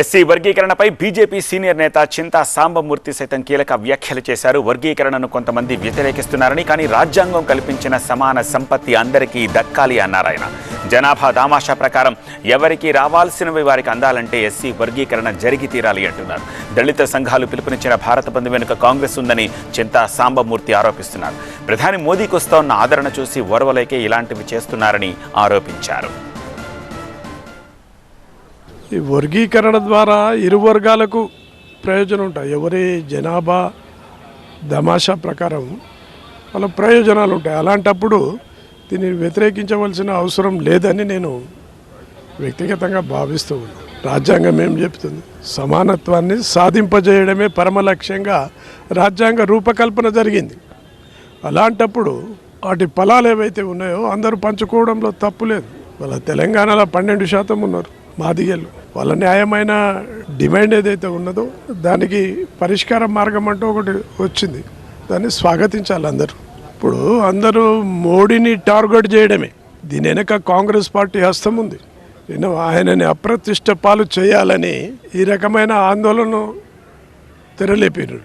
SC వర్గీకరణపై BJP senior నేత చింతా సాంబమూర్తి సైతం కీలక వ్యాఖ్యలు చేశారు. వర్గీకరణను కొంతమంది వ్యతిరేకిస్తున్నారని కానీ రాజ్యాంగం కల్పించిన సమాన సంపత్తి అందరికీ దక్కాలి అన్నారాయన జనాభా దామాషా ప్రకారం ఎవరికి రావాల్సినవి వారికి అందాలంటే ఎస్సీ వర్గీకరణ జరిగి తీరాలి అంటున్నారు. దళిత సంఘాలు పిలుపునిచ్చిన భారత బంధు వెనుక కాంగ్రెస్ ఉందని చింతా సాంబమూర్తి ఆరోపిస్తున్నారు. ప్రధాని మోదీకి వస్తోన్న ఆదరణ చూసి ఓర్వలేకే ఇలాంటివి చేస్తున్నారని ఆరోపించారు. ఈ వర్గీకరణ ద్వారా ఇరు వర్గాలకు ప్రయోజనం ఉంటాయి. ఎవరి జనాభా దమాషా ప్రకారం వాళ్ళ ప్రయోజనాలు ఉంటాయి. అలాంటప్పుడు దీన్ని వ్యతిరేకించవలసిన అవసరం లేదని నేను వ్యక్తిగతంగా భావిస్తూ ఉన్నాను. రాజ్యాంగం ఏం చెప్తుంది? సమానత్వాన్ని సాధింపజేయడమే పరమ లక్ష్యంగా రాజ్యాంగ రూపకల్పన జరిగింది. అలాంటప్పుడు వాటి ఫలాలు ఏవైతే ఉన్నాయో అందరూ పంచుకోవడంలో తప్పు లేదు. వాళ్ళ తెలంగాణలో పన్నెండు శాతం ఉన్నారు. మాదిగలు. వాళ్ళ న్యాయమైన డిమాండ్ ఏదైతే ఉన్నదో దానికి పరిష్కార మార్గం అంటూ ఒకటి వచ్చింది. దాన్ని స్వాగతించాలి అందరూ. ఇప్పుడు అందరూ మోడీని టార్గెట్ చేయడమే. దీని వెనక కాంగ్రెస్ పార్టీ హస్తం ఉంది. నేను ఆయనని అప్రతిష్ట పాలు చేయాలని ఈ రకమైన ఆందోళన తెరలేపారు.